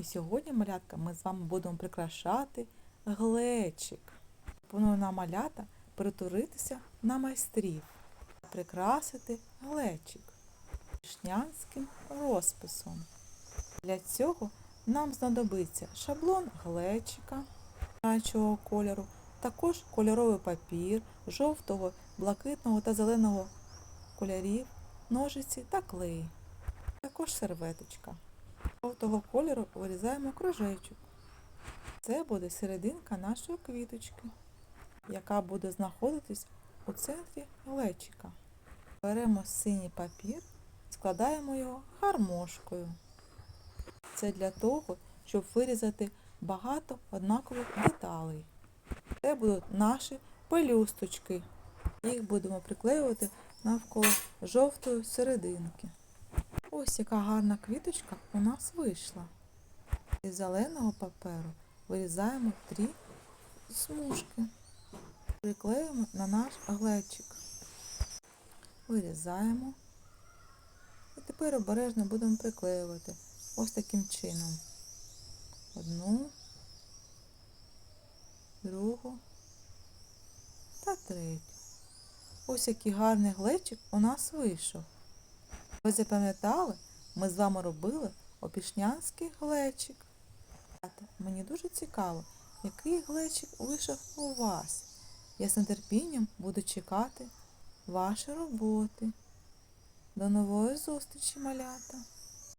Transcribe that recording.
І сьогодні, малятка, ми з вами будемо прикрашати глечик. Пропоную нам малята перетворитися на майстрів, прикрасити глечик вишнянським розписом. Для цього нам знадобиться шаблон глечика помаранчевого кольору, також кольоровий папір жовтого, блакитного та зеленого кольорів, ножиці та клей. Також серветочка. Жовтого кольору вирізаємо кружечок. Це буде серединка нашої квіточки, яка буде знаходитись у центрі глечика. Беремо синій папір, складаємо його гармошкою. Це для того, щоб вирізати багато однакових деталей. Це будуть наші пелюсточки. Їх будемо приклеювати навколо жовтої серединки. Ось яка гарна квіточка у нас вийшла. Із зеленого паперу вирізаємо три смужки. Приклеїмо на наш глечик. Вирізаємо. І тепер обережно будемо приклеювати ось таким чином. Одну, другу та третю. Ось який гарний глечик у нас вийшов. Ви запам'ятали, ми з вами робили опішнянський глечик. Мені дуже цікаво, який глечик вийшов у вас. Я з нетерпінням буду чекати ваші роботи. До нової зустрічі, малята!